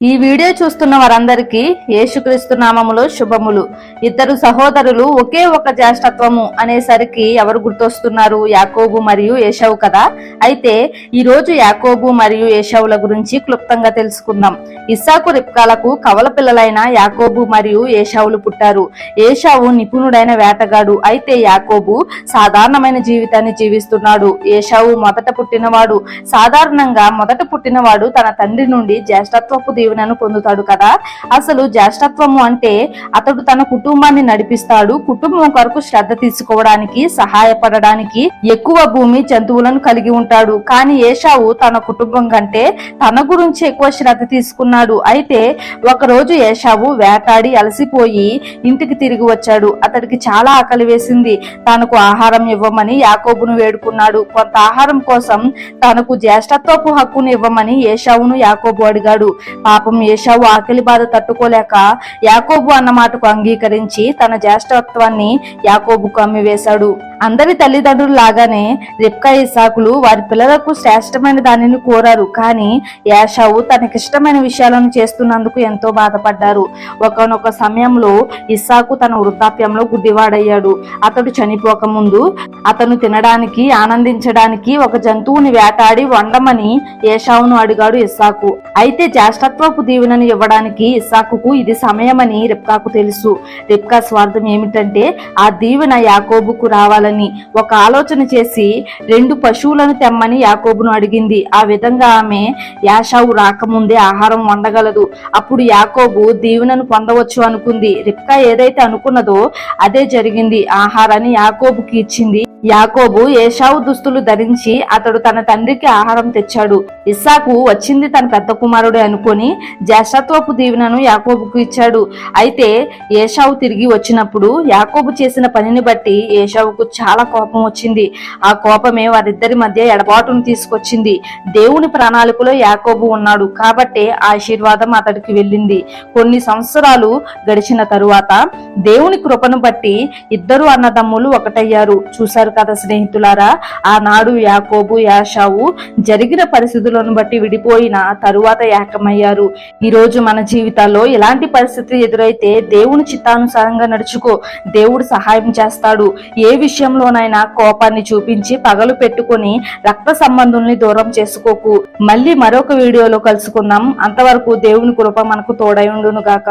ఈ వీడియో చూస్తున్న వారందరికీ యేసుక్రీస్తు నామములో శుభములు. ఇద్దరు సహోదరులు ఒకే ఒక జ్యేష్ఠత్వము అనేసరికి ఎవరు గుర్తొస్తున్నారు? యాకోబు మరియు ఏషావు కదా? అయితే ఈ రోజు యాకోబు మరియు ఏషావుల గురించి క్లుప్తంగా తెలుసుకుందాం. ఇస్సాకు రిప్కాలకు కవల పిల్లలైన యాకోబు మరియు ఏషావులు పుట్టారు. ఏషావు నిపుణుడైన వేటగాడు. అయితే యాకోబు సాధారణమైన జీవితాన్ని జీవిస్తున్నాడు. ఏషావు మొదట పుట్టినవాడు. సాధారణంగా మొదట పుట్టినవాడు తన తండ్రి నుండి జ్యేష్ఠత్వపు దీవెనను పొందుతాడు కదా. అసలు జ్యేష్ఠత్వము అంటే అతడు తన కుటుంబాన్ని నడిపిస్తాడు. కుటుంబం కొరకు శ్రద్ధ తీసుకోవడానికి సహాయపడడానికి ఎక్కువ భూమి జంతువులను కలిగి ఉంటాడు. కానీ ఏషావు తన కుటుంబం కంటే తన గురించి ఎక్కువ శ్రద్ధ తీసుకున్నాడు. అయితే ఒకరోజు ఏషావు వేటాడి అలసిపోయి ఇంటికి తిరిగి వచ్చాడు. అతడికి చాలా ఆకలి వేసింది. తనకు ఆహారం ఇవ్వమని యాకోబును వేడుకున్నాడు. కొంత ఆహారం కోసం తనకు జ్యేష్ఠత్వపు హక్కును ఇవ్వమని ఏషావును యాకోబు అడిగాడు. ఆ పాపం ఏషావు ఆకలి బాధ తట్టుకోలేక యాకోబు అన్న మాటకు అంగీకరించి తన జ్యేష్ఠత్వాన్ని యాకోబుకు అమ్మివేశాడు. అందరి తల్లిదండ్రులు లాగానే రిప్కా ఇసాకులు వారి పిల్లలకు శ్రేష్టమైన దానిని కోరారు. కానీ యాషావు తనకిష్టమైన విషయాలను చేస్తున్నందుకు ఎంతో బాధపడ్డారు. ఒకనొక సమయంలో ఇస్సాకు తన వృద్ధాప్యంలో గుడ్డివాడయ్యాడు. అతడు చనిపోక ముందు అతను తినడానికి ఆనందించడానికి ఒక జంతువుని వేటాడి వండమని ఏషావును అడిగాడు ఇస్సాకు అయితే జ్యేష్ఠత్వపు దీవెనను ఇవ్వడానికి ఇస్సాకుకు ఇది సమయమని రిప్కాకు తెలుసు. రిప్కా స్వార్థం ఏమిటంటే ఆ దీవెన యాకోబుకు రావాలని ఒక ఆలోచన చేసి రెండు పశువులను తెమ్మని యాకోబును అడిగింది. ఆ విధంగా ఆమె యాషావు రాకముందే ఆహారం వండగలదు. అప్పుడు యాకోబు దీవెనను పొందవచ్చు అనుకుంది. రిప్కా ఏదైతే అనుకున్నదో అదే జరిగింది. ఆహారాన్ని యాకోబుకి ఇచ్చింది. యాకోబు ఏషావు దుస్తులు ధరించి అతడు తన తండ్రికి ఆహారం తెచ్చాడు. ఇస్సాకు వచ్చింది తన పెద్ద కుమారుడే అనుకొని జ్యేష్ఠత్వపు దీవెనను యాకోబుకు ఇచ్చాడు. అయితే ఏషావు తిరిగి వచ్చినప్పుడు యాకోబు చేసిన పనిని బట్టి ఏషావుకు చాలా కోపం వచ్చింది. ఆ కోపమే వారిద్దరి మధ్య ఎడబాటును తీసుకొచ్చింది. దేవుని ప్రణాళికలో యాకోబు ఉన్నాడు. కాబట్టే ఆశీర్వాదం అతడికి వెళ్ళింది. కొన్ని సంవత్సరాలు గడిచిన తరువాత దేవుని కృపను బట్టి ఇద్దరు అన్నదమ్ములు ఒకటయ్యారు. చూశారు కదా స్నేహితులారా ఆనాడు యాకోబు యాషావు జరిగిన పరిస్థితులను బట్టి విడిపోయిన తరువాత ఏకమయ్యారు. ఈ రోజు మన జీవితాల్లో ఎలాంటి పరిస్థితి ఎదురైతే దేవుని చిత్తానుసారంగా నడుచుకో. దేవుడు సహాయం చేస్తాడు. ఏ విషయం విషయంలోనైనా కోపాన్ని చూపించి పగలు పెట్టుకుని రక్త సంబంధుల్ని దూరం చేసుకోకు. మళ్ళీ మరొక వీడియోలో కలుసుకుందాం. అంతవరకు దేవుని కృప మనకు తోడై ఉండును గాక